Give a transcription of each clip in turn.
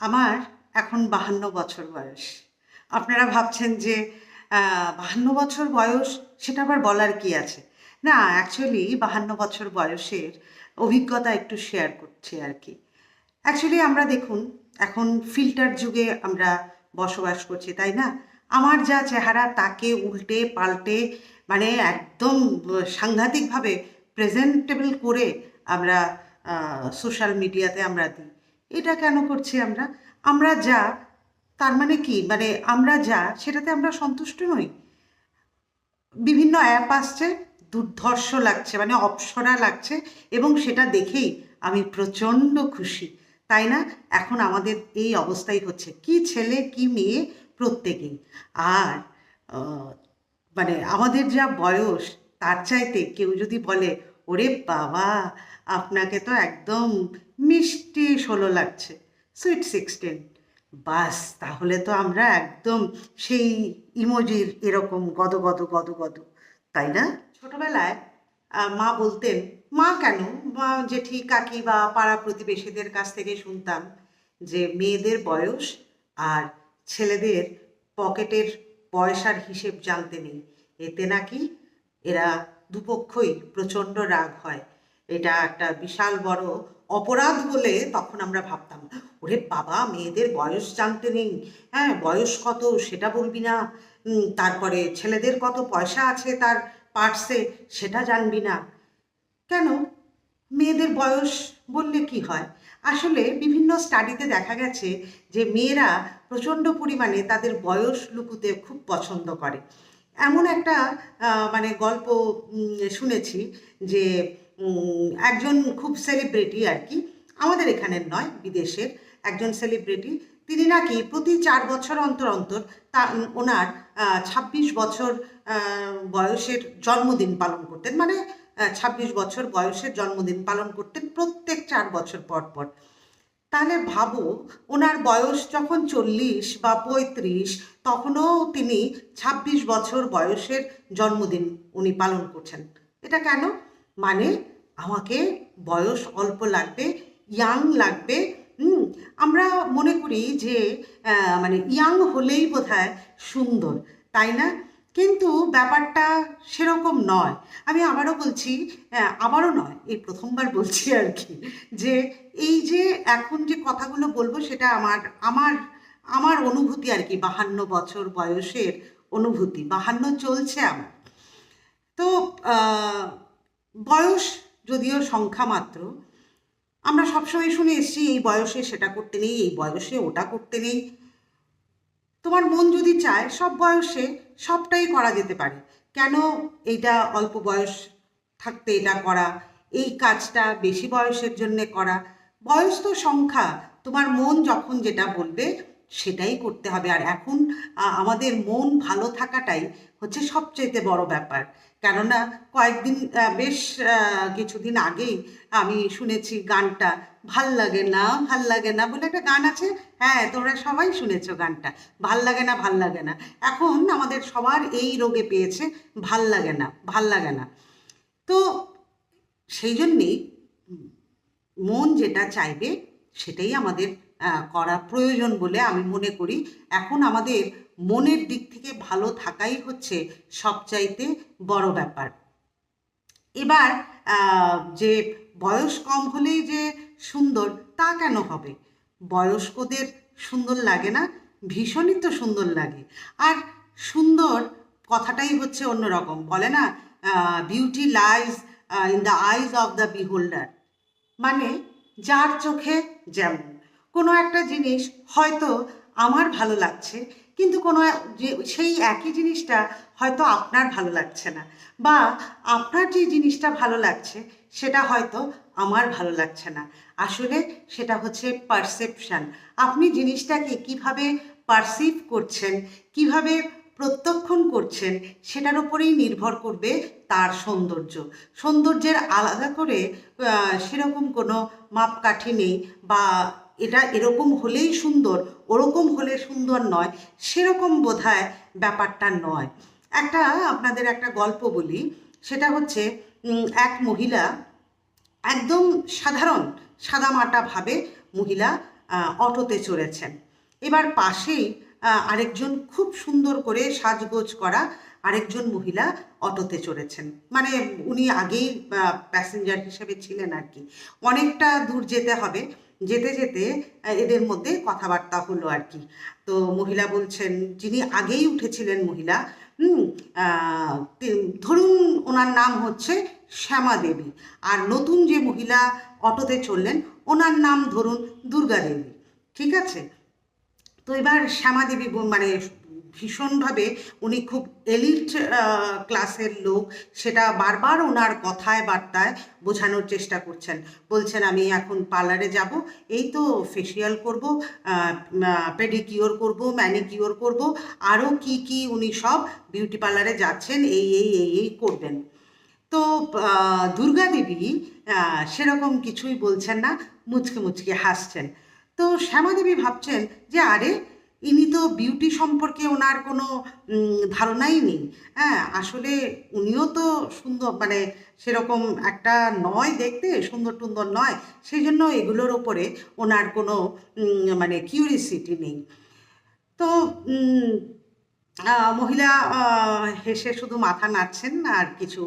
আমার এখন বাহান্ন বছর বয়স। আপনারা ভাবছেন যে বাহান্ন বছর বয়স, সেটা আবার বলার কি আছে? না অ্যাকচুয়ালি বাহান্ন বছর বয়সের অভিজ্ঞতা একটু শেয়ার করছি আর কি। অ্যাকচুয়ালি আমরা দেখুন, এখন ফিল্টার যুগে আমরা বসবাস করছি, তাই না? আমার যা চেহারা তাকে উল্টে পাল্টে মানে একদম সাংঘাতিকভাবে প্রেজেন্টেবল করে আমরা সোশ্যাল মিডিয়াতে আমরা দিই। এটা কেন করছি আমরা? আমরা যা, তার মানে কি? মানে আমরা যা, সেটাতে আমরা সন্তুষ্ট নই। বিভিন্ন অ্যাপ আসছে, দুর্ধর্ষ লাগছে মানে অপসরা লাগছে, এবং সেটা দেখেই আমি প্রচণ্ড খুশি। তাই না? এখন আমাদের এই অবস্থাই হচ্ছে। কি ছেলে, কি মেয়ে প্রত্যেকেই। আর মানে আমাদের যা বয়স, তার চাইতে কেউ যদি বলে ওরে বাবা, আপনাকে তো একদম মিষ্টি ষোলো লাগছে সুইট সিক্সটিন বাস, তাহলে তো আমরা একদম সেই ইমোজির এরকম গদ গদ গদ গদ, তাই না? ছোটবেলায় মা বলতেন, মা কেন? মা, জেঠি, কাকি বা পাড়া প্রতিবেশীদের কাছ থেকে শুনতাম যে মেয়েদের বয়স আর ছেলেদের পকেটের পয়সার হিসেব জানতে নেই। এতে নাকি এরা দুপক্ষই প্রচণ্ড রাগ হয়। এটা একটা বিশাল বড় অপরাধ বলে তখন আমরা ভাবতাম। ওরে বাবা, মেয়েদের বয়স জানতে নেই। হ্যাঁ বয়স কত সেটা বলবি না। তারপরে ছেলেদের কত পয়সা আছে তার পার্সে সেটা জানবি না। কেন? মেয়েদের বয়স বললে কি হয়? আসলে বিভিন্ন স্টাডিতে দেখা গেছে যে মেয়েরা প্রচণ্ড পরিমাণে তাদের বয়স লুকুতে খুব পছন্দ করে। এমন একটা মানে গল্প শুনেছি যে একজন খুব সেলিব্রিটি আর কি, আমাদের এখানের নয়, বিদেশের একজন সেলিব্রিটি তিনি নাকি প্রতি চার বছর অন্তর অন্তর তা ওনার ছাব্বিশ বছর বয়সের জন্মদিন পালন করতেন মানে ছাব্বিশ বছর বয়সের জন্মদিন পালন করতেন প্রত্যেক চার বছর পর পর। তাহলে ভাবো ওনার বয়স যখন চল্লিশ বা পঁয়ত্রিশ, তখনও তিনি ছাব্বিশ বছর বয়সের জন্মদিন উনি পালন করছেন। এটা কেন? মানে আমাকে বয়স অল্প লাগবে, ইয়াং লাগবে আমরা মনে করি যে মানে ইয়াং হলেই বোধহয় সুন্দর, তাই না? কিন্তু ব্যাপারটা সেরকম নয়। আমি আবারও বলছি আবারও নয়, এই প্রথমবার বলছি আর কি, যে এই যে এখন যে কথাগুলো বলব সেটা আমার আমার আমার অনুভূতি আর কি, বাহান্ন বছর বয়সের অনুভূতি, বাহান্ন চলছে আমার। তো বয়স যদিও সংখ্যা মাত্র, আমরা সবসময় শুনে এসেছি, এই বয়সে সেটা করতে নেই, এই বয়সে ওটা করতে নেই। তোমার মন যদি চায়, সব বয়সে সবটাই করা যেতে পারে। কেন এইটা অল্প বয়স থাকতে এটা করা? এই কাজটা বেশি বয়সের জন্যে করা? বয়স তো সংখ্যা, তোমার মন যখন যেটা বলবে সেটাই করতে হবে। আর এখন আমাদের মন ভালো থাকাটাই হচ্ছে সবচেয়ে বড় ব্যাপার। কেননা কয়েকদিন বেশ কিছুদিন আগেই আমি শুনেছি গানটা, ভালো লাগে না, ভালো লাগে না বলে একটা গান আছে। হ্যাঁ তোমরা সবাই শুনেছো গানটা, ভালো লাগে না, ভালো লাগে না। এখন আমাদের সবার এই রোগে পেয়েছে, ভালো লাগে না, ভালো লাগে না। তো সেই জন্যেই মন যেটা চাইবে, সেটাই আমাদের করা প্রয়োজন বলে আমি মনে করি। এখন আমাদের মনের দিক থেকে ভালো থাকাই হচ্ছে সবচাইতে বড় ব্যাপার। এবার যে বয়স কম হলেই যে সুন্দর, তা কেন হবে? বয়স্কদের সুন্দর লাগে না, ভীষণই তো সুন্দর লাগে। আর সুন্দর কথাটাই হচ্ছে অন্যরকম। বলে না beauty lies in the eyes of the beholder মানে যার চোখে যেমন। কোনো একটা জিনিস হয়তো আমার ভালো লাগছে, কিন্তু কোনো যে, সেই একই জিনিসটা হয়তো আপনার ভালো লাগছে না। বা আপনার যে জিনিসটা ভালো লাগছে, সেটা হয়তো আমার ভালো লাগছে না। আসলে সেটা হচ্ছে পারসেপশন আপনি জিনিসটাকে কীভাবে পারসিভ করছেন, কীভাবে প্রত্যক্ষণ করছেন, সেটার উপরেই নির্ভর করবে তার সৌন্দর্য। সৌন্দর্যের আলাদা করে সেরকম কোনো মাপকাঠি নেই বা এটা এরকম হলেই সুন্দর, ওরকম হলে সুন্দর নয়, সেরকম বোধহয় ব্যাপারটা নয়। একটা আপনাদের একটা গল্প বলি, সেটা হচ্ছে এক মহিলা, একদম সাধারণ সাদামাটাভাবে মহিলা অটোতে চড়েছেন। এবার পাশেই আরেকজন খুব সুন্দর করে সাজগোজ করা আরেকজন মহিলা অটোতে চড়েছেন। মানে উনি আগেই প্যাসেঞ্জার হিসেবে ছিলেন আর কি। অনেকটা দূর যেতে হবে যেতে যেতে এদের মধ্যে কথাবার্তা হলো আর কি। তো মহিলা বলছেন, যিনি আগেই উঠেছিলেন মহিলা, হুম ধরুন ওনার নাম হচ্ছে শ্যামা দেবী। আর নতুন যে মহিলা অটোতে চললেন, ওনার নাম ধরুন দুর্গা দেবী। ঠিক আছে? তো এবার শ্যামা দেবী মানে ভীষণভাবে উনি খুব এলিট ক্লাসের লোক। সেটা বারবার ওনার কথায়, বার্তায় বোঝানোর চেষ্টা করছেন। বলছেন, আমি এখন পার্লারে যাব। এই তো ফেসিয়াল করব পেডিকিওর করব ম্যানিকিওর করব। আরও কি কি উনি সব বিউটি পার্লারে যাচ্ছেন, এই এই এই এই করবেন। তো দুর্গা দেবী সেরকম কিছুই বলছেন না। মুচকে মুচকে হাসছেন। তো শ্যামাদেবী ভাবছেন যে, আরে ইনি তো বিউটি সম্পর্কে ওনার কোনো ধারণাই নেই। হ্যাঁ আসলে উনিও তো সুন্দর মানে সেরকম একটা নয় দেখতে, সুন্দর টুন্দর নয়। সেই জন্য এগুলোর ওপরে ওনার কোনো মানে কিউরিসিটি নেই। তো মহিলা হেসে শুধু মাথা নাড়ছেন আর কিছু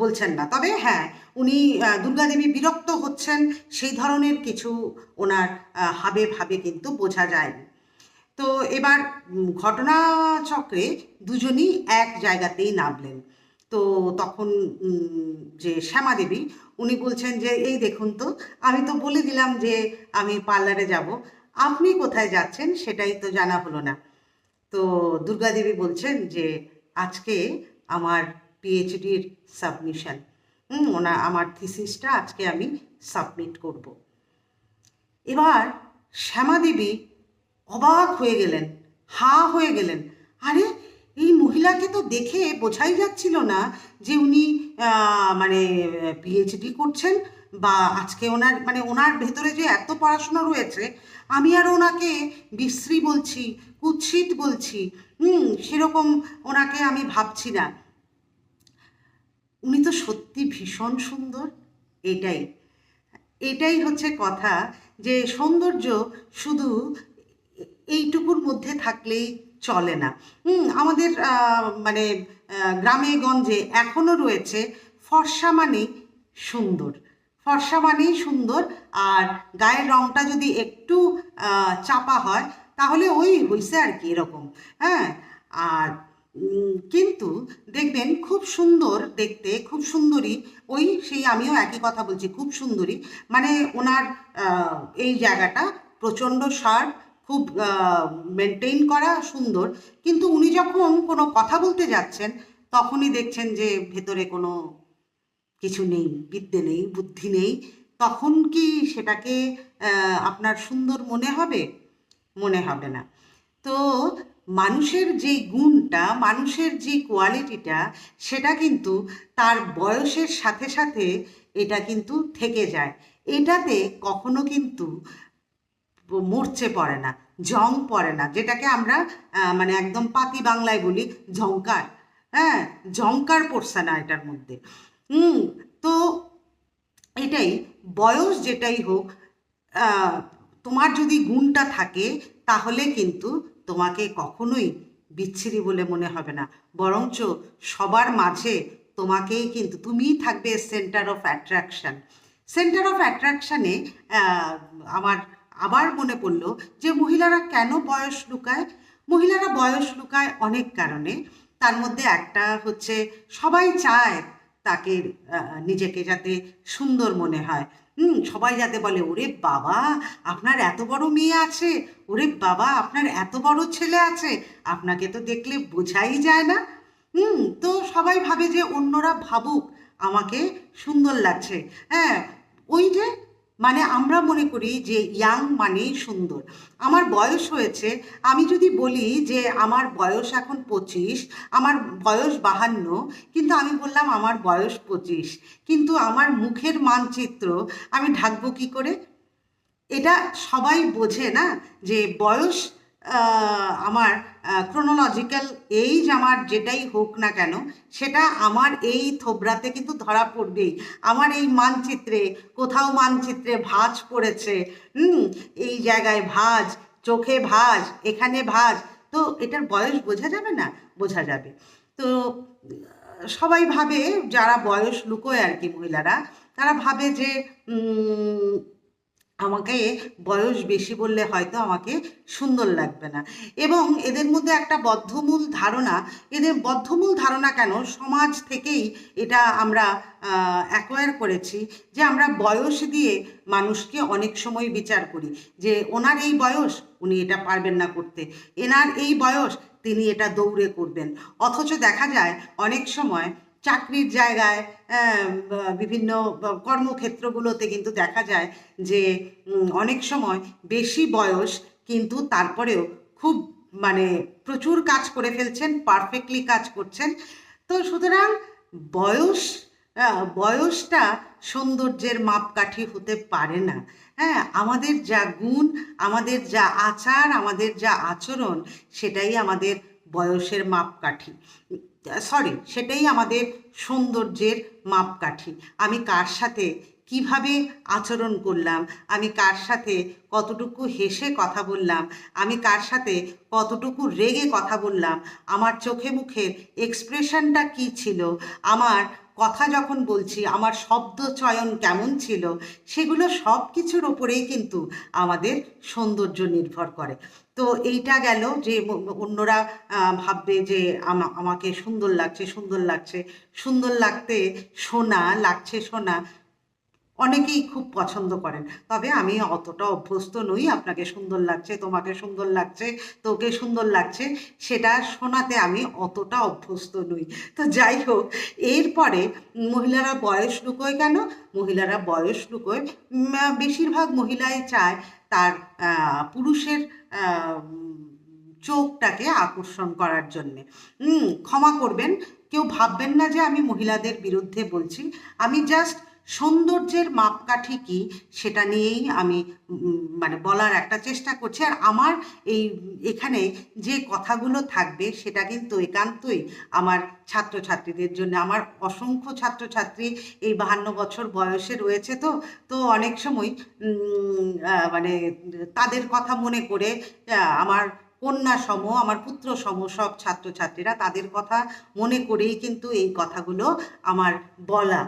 বলছেন না। তবে হ্যাঁ উনি দুর্গাদেবী বিরক্ত হচ্ছেন, সেই ধরনের কিছু ওনার হাবে ভাবে কিন্তু বোঝা যায়নি। তো এবার ঘটনাচক্রে দুজনই এক জায়গাতেই নামলেন। তো তখন যে শ্যামা দেবী, উনি বলছেন যে, এই দেখুন তো, আমি তো বলে দিলাম যে, আমি পার্লারে যাব। আপনি কোথায় যাচ্ছেন সেটাই তো জানা হলো না। তো দুর্গাদেবী বলছেন যে, আজকে আমার পিএইচডির সাবমিশন। ওনা, আমার থিসিসটা আজকে আমি সাবমিট করব। এবার শ্যামাদেবী অবাক হয়ে গেলেন, হা হয়ে গেলেন। আরে, এই মহিলাকে তো দেখে বোঝাই যাচ্ছিল না যে উনি মানে পিএইচডি করছেন বা আজকে ওনার মানে ওনার ভেতরে যে এত পড়াশোনা রয়েছে, আমি আর ওনাকে বিশ্রী বলছি, কুৎসিত বলছি, হুম, সেরকম ওনাকে আমি ভাবছি না। উনি তো সত্যি ভীষণ সুন্দর, এটাই। এটাই হচ্ছে কথা যে সৌন্দর্য শুধু এইটুকুর মধ্যে থাকলেই চলে না। আমাদের মানে গ্রামে গঞ্জে এখনও রয়েছে ফর্সা মানে সুন্দর। ফর্সা মানেই সুন্দর আর গায়ের রঙটা যদি একটু চাপা হয় তাহলে ওই হইছে আর কি এরকম হ্যাঁ? আর কিন্তু দেখবেন খুব সুন্দর দেখতে, খুব সুন্দরী, ওই সেই আমিও একই কথা বলছি, খুব সুন্দরী। মানে ওনার এই জায়গাটা প্রচণ্ড শার্প খুব মেনটেন করা সুন্দর। কিন্তু উনি যখন কোনো কথা বলতে যাচ্ছেন, তখনই দেখছেন যে ভেতরে কোনো কিছু নেই, বিদ্যে নেই, বুদ্ধি নেই। তখন কি সেটাকে আপনার সুন্দর মনে হবে? মনে হবে না। তো মানুষের যে গুণটা, মানুষের যে কোয়ালিটিটা সেটা কিন্তু তার বয়সের সাথে সাথে এটা কিন্তু থেকে যায়। এটাতে কখনো কিন্তু মরচে পড়ে না, জং পড়ে না, যেটাকে আমরা মানে একদম পাতি বাংলায় বলি ঝংকার। হ্যাঁ ঝংকার পড়ছে না এটার মধ্যে। হুম, তো এটাই, বয়স যেটাই হোক তোমার যদি গুণটা থাকে, তাহলে কিন্তু তোমাকে কখনোই বিচ্ছিরি বলে মনে হবে না। বরঞ্চ সবার মাঝে তোমাকেই কিন্তু, তুমিই থাকবে centre of attraction centre of অ্যাট্রাকশানে আমার আবার মনে পড়ল যে মহিলারা কেন বয়স লুকায়? মহিলারা বয়স লুকায় অনেক কারণে। তার মধ্যে একটা হচ্ছে সবাই চায় তাকে নিজেকে যাতে সুন্দর মনে হয়। হুম, সবাই যাতে বলে, ওরে বাবা, আপনার এত বড় মেয়ে আছে। ওরে বাবা, আপনার এত বড় ছেলে আছে। আপনাকে তো দেখলে বোঝাই যায় না। হুম, তো সবাই ভাবে যে অন্যরা ভাবুক, আমাকে সুন্দর লাগছে। হ্যাঁ ওই যে মানে আমরা মনে করি যে ইয়াং মানেই সুন্দর। আমার বয়স হয়েছে, আমি যদি বলি যে আমার বয়স এখন পঁচিশ, আমার বয়স বাহান্ন, কিন্তু আমি বললাম আমার বয়স পঁচিশ, কিন্তু আমার মুখের মানচিত্র আমি ঢাকবো কী করে? এটা সবাই বোঝে না যে বয়স আমার ক্রোনোলজিক্যাল এইজ আমার যেটাই হোক না কেন, সেটা আমার এই থোবরাতে কিন্তু ধরা পড়বেই। আমার এই মানচিত্রে, কোথাও মানচিত্রে ভাঁজ পড়েছে, হুম? এই জায়গায় ভাঁজ, চোখে ভাঁজ, এখানে ভাঁজ। তো এটার বয়স বোঝা যাবে না? বোঝা যাবে। তো, সবাই ভাবে, যারা বয়স লুকোয় আর কি মহিলারা, তারা ভাবে যে আমাকে বয়স বেশি বললে হয়তো আমাকে সুন্দর লাগবে না। এবং এদের মধ্যে একটা বদ্ধমূল ধারণা, এদের বদ্ধমূল ধারণা কেন সমাজ থেকেই এটা আমরা অ্যাকোয়ার করেছি যে আমরা বয়স দিয়ে মানুষকে অনেক সময় বিচার করি যে ওনার এই বয়স, উনি এটা পারবেন না করতে। এনার এই বয়স, তিনি এটা দৌড়ে করবেন। অথচ দেখা যায় অনেক সময় চাকরির জায়গায় বিভিন্ন কর্মক্ষেত্রগুলোতে কিন্তু দেখা যায় যে অনেক সময় বেশি বয়স কিন্তু তারপরেও খুব মানে প্রচুর কাজ করে ফেলছেন পারফেক্টলি কাজ করছেন। তো সুতরাং বয়স বয়সটা সৌন্দর্যের মাপকাঠি হতে পারে না। হ্যাঁ আমাদের যা গুণ, আমাদের যা আচার, আমাদের যা আচরণ, সেটাই আমাদের বয়সের মাপকাঠি। সরি সেটাই আমাদের সৌন্দর্যের মাপকাঠি। আমি কার সাথে কীভাবে আচরণ করলাম? আমি কার সাথে কতটুকু হেসে কথা বললাম? আমি কার সাথে কতটুকু রেগে কথা বললাম? আমার চোখে মুখের এক্সপ্রেশনটা কি ছিল? আমার কথা যখন বলছি, আমার শব্দ চয়ন কেমন ছিল, সেগুলো সব কিছুর ওপরেই কিন্তু আমাদের সৌন্দর্য নির্ভর করে। তো এইটা গেল যে অন্যরা ভাববে যে আমা- আমাকে সুন্দর লাগছে সুন্দর লাগছে। সুন্দর লাগতে সোনা, লাগছে সোনা। অনেকেই খুব পছন্দ করেন। তবে আমি অতটা অভ্যস্ত নই, আপনাকে সুন্দর লাগছে, তোমাকে সুন্দর লাগছে, তোকে সুন্দর লাগছে, সেটা শোনাতে আমি অতটা অভ্যস্ত নই। তো যাই হোক, এরপরে মহিলারা বয়স লুকোয় কেন? মহিলারা বয়স লুকোয় বেশিরভাগ মহিলাই চায় তার পুরুষের চোখটাকে আকর্ষণ করার জন্যে। ক্ষমা করবেন, কেউ ভাববেন না যে আমি মহিলাদের বিরুদ্ধে বলছি। আমি জাস্ট সৌন্দর্যের মাপকাঠি কি সেটা নিয়েই আমি মানে বলার একটা চেষ্টা করছি। আর আমার এই, এখানে যে কথাগুলো থাকবে সেটা কিন্তু একান্তই আমার ছাত্রছাত্রীদের জন্য, আমার অসংখ্য ছাত্রছাত্রী এই বাহান্ন বছর বয়সে রয়েছে তো তো অনেক সময় মানে তাদের কথা মনে করে আমার কন্যা সম আমার পুত্র সম সব ছাত্রছাত্রীরা তাদের কথা মনে করেই কিন্তু এই কথাগুলো আমার বলা।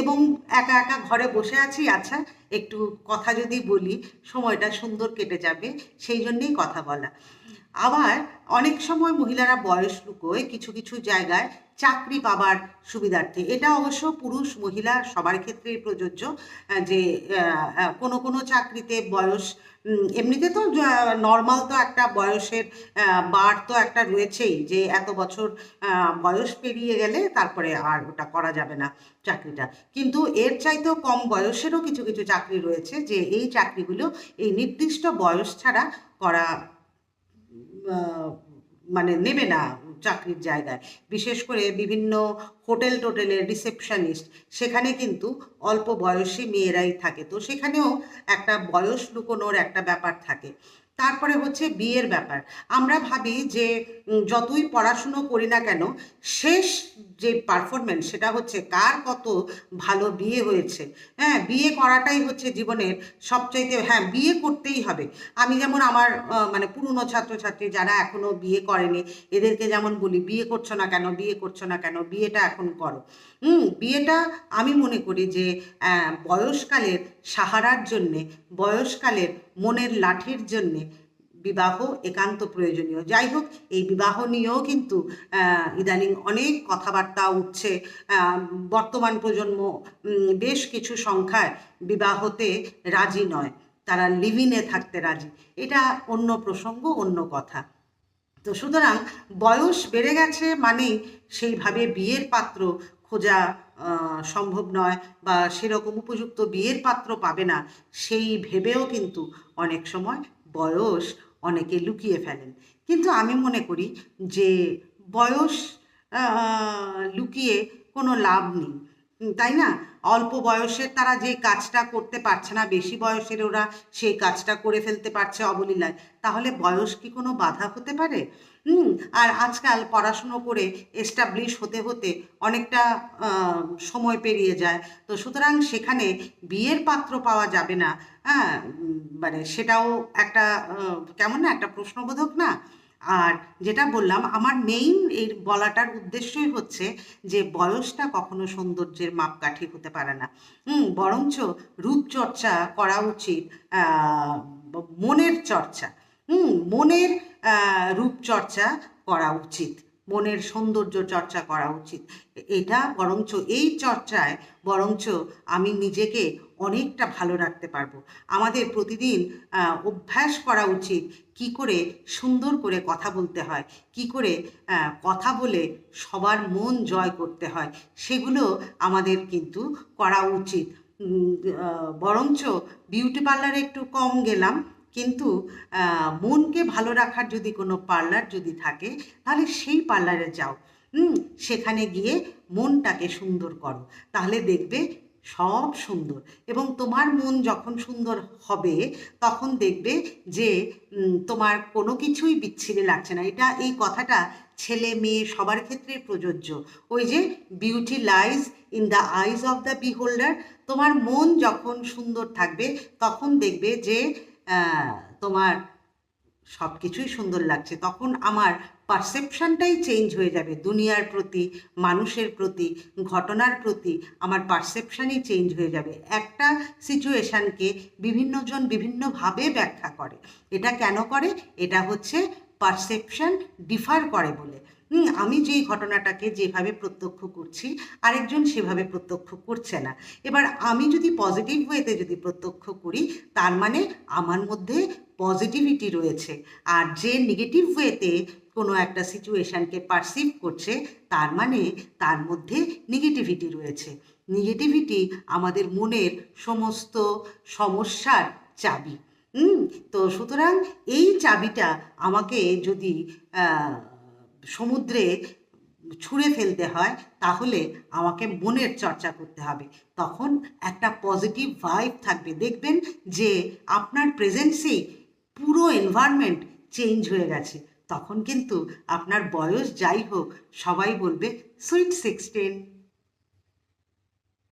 এবং একা একা ঘরে বসে আছি আচ্ছা একটু কথা যদি বলি, সময়টা সুন্দর কেটে যাবে, সেই জন্যেই কথা বলা। আবার অনেক সময় মহিলারা বয়স লুকোয় কিছু কিছু জায়গায় চাকরি পাবার সুবিধার্থে। এটা অবশ্য পুরুষ মহিলা সবার ক্ষেত্রেই প্রযোজ্য যে কোনো কোনো চাকরিতে বয়স এমনিতে তো নর্মাল তো একটা বয়সের বার তো একটা রয়েছেই যে এত বছর বয়স পেরিয়ে গেলে তারপরে আর ওটা করা যাবে না চাকরিটা। কিন্তু এর চাইতেও কম বয়সেরও কিছু কিছু চাকরি রয়েছে যে এই চাকরিগুলো এই নির্দিষ্ট বয়স ছাড়া করা মানে নেবে না চাকরির জায়গায়। বিশেষ করে বিভিন্ন হোটেল টোটেলের রিসেপশনিস্ট, সেখানে কিন্তু অল্প বয়সী মেয়েরাই থাকে। তো সেখানেও একটা বয়স লুকোনোর একটা ব্যাপার থাকে। তারপরে হচ্ছে বিয়ের ব্যাপার। আমরা ভাবি যে যতই পড়াশুনো করি না কেন, শেষ যে পারফরমেন্স সেটা হচ্ছে কার কত ভালো বিয়ে হয়েছে। হ্যাঁ বিয়ে করাটাই হচ্ছে জীবনের সবচাইতে হ্যাঁ বিয়ে করতেই হবে। আমি যেমন আমার মানে পুরনো ছাত্রছাত্রী যারা এখনও বিয়ে করেনি, এদেরকে যেমন বলি, বিয়ে করছ না কেন? বিয়ে করছ না কেন? বিয়েটা এখন করো। হুম, বিয়েটা আমি মনে করি যে বয়সকালের সাহারার জন্যে, বয়সকালের মনের লাঠির জন্যে বিবাহ একান্ত প্রয়োজনীয়। যাই হোক, এই বিবাহ নিয়েও কিন্তু ইদানিং অনেক কথাবার্তা উঠছে। বর্তমান প্রজন্ম বেশ কিছু সংখ্যায় বিবাহতে রাজি নয়। তারা লিভিনে থাকতে রাজি। এটা অন্য প্রসঙ্গ, অন্য কথা। তো সুতরাং বয়স বেড়ে গেছে মানেই সেইভাবে বিয়ের পাত্র খোঁজা সম্ভব নয় বা সেরকম উপযুক্ত বিয়ের পাত্র পাবে না, সেই ভেবেও কিন্তু অনেক সময় বয়স অনেকে লুকিয়ে ফেলেন। কিন্তু আমি মনে করি যে বয়স লুকিয়ে কোনো লাভ নেই। তাই না? অল্প বয়সের তারা যে কাজটা করতে পারছে না, বেশি বয়সের ওরা সেই কাজটা করে ফেলতে পারছে অবলীলায়, তাহলে বয়স কি কোনো বাধা হতে পারে? হুম, আর আজকাল পড়াশুনো করে এস্টাবলিশ হতে হতে অনেকটা সময় পেরিয়ে যায়। তো সুতরাং সেখানে বিয়ের পাত্র পাওয়া যাবে না। হ্যাঁ মানে সেটাও একটা কেমন না, একটা প্রশ্নবোধক না? আর যেটা বললাম, আমার মেইন এই বলাটার উদ্দেশ্যই হচ্ছে যে বয়সটা কখনো সৌন্দর্যের মাপকাঠি হতে পারে না। হুম, বরঞ্চ রূপচর্চা করা উচিত মনের চর্চা। হুম, মনের রূপচর্চা করা উচিত, মনের সৌন্দর্য চর্চা করা উচিত। এটা বরঞ্চ, এই চর্চায় বরঞ্চ আমি নিজেকে অনেকটা ভালো রাখতে পারব। আমাদের প্রতিদিন অভ্যাস করা উচিত কি করে সুন্দর করে কথা বলতে হয়, কি করে কথা বলে সবার মন জয় করতে হয়, সেগুলো আমাদের কিন্তু করা উচিত। বরঞ্চ বিউটি পার্লারে একটু কম গেলাম কিন্তু মনকে ভালো রাখার যদি কোনো পার্লার যদি থাকে, তাহলে সেই পার্লারে যাও। হুম, সেখানে গিয়ে মনটাকে সুন্দর করো। তাহলে দেখবে সব সুন্দর। এবং তোমার মন যখন সুন্দর হবে, তখন দেখবে যে তোমার কোনো কিছুই বিচ্ছিরি লাগছে না। এটা এই কথাটা ছেলে মেয়ে সবার ক্ষেত্রে প্রযোজ্য। ওই যে beauty lies in the eyes of the beholder তোমার মন যখন সুন্দর থাকবে, তখন দেখবে যে তোমার সব কিছুই সুন্দর লাগছে, তখন আমার পারসেপশানটাই চেঞ্জ হয়ে যাবে, দুনিয়ার প্রতি, মানুষের প্রতি, ঘটনার প্রতি আমার পারসেপশনই চেঞ্জ হয়ে যাবে। একটা সিচুয়েশানকে বিভিন্নজন বিভিন্নভাবে ব্যাখ্যা করে। এটা কেন করে? এটা হচ্ছে পারসেপশন ডিফার করে বলে। আমি যেই ঘটনাটাকে যেভাবে প্রত্যক্ষ করছি, আরেকজন সেভাবে প্রত্যক্ষ করছে না। এবার আমি যদি পজিটিভ ওয়েতে যদি প্রত্যক্ষ করি, তার মানে আমার মধ্যে পজিটিভিটি রয়েছে। আর যে নেগেটিভ ওয়েতে কোনো একটা সিচুয়েশানকে পারসিভ করছে, তার মানে তার মধ্যে নেগেটিভিটি রয়েছে। নেগেটিভিটি আমাদের মনের সমস্ত সমস্যার চাবি। তো সুতরাং এই চাবিটা আমাকে যদি সমুদ্রে ছুঁড়ে ফেলতে হয়, তাহলে আমাকে মনের চর্চা করতে হবে। তখন একটা পজিটিভ ভাইব থাকবে। দেখবেন যে আপনার প্রেজেন্সেই পুরো এনভায়রনমেন্ট চেঞ্জ হয়ে গেছে। তখন কিন্তু আপনার বয়স যাই হোক, সবাই বলবে সুইট সিক্সটিন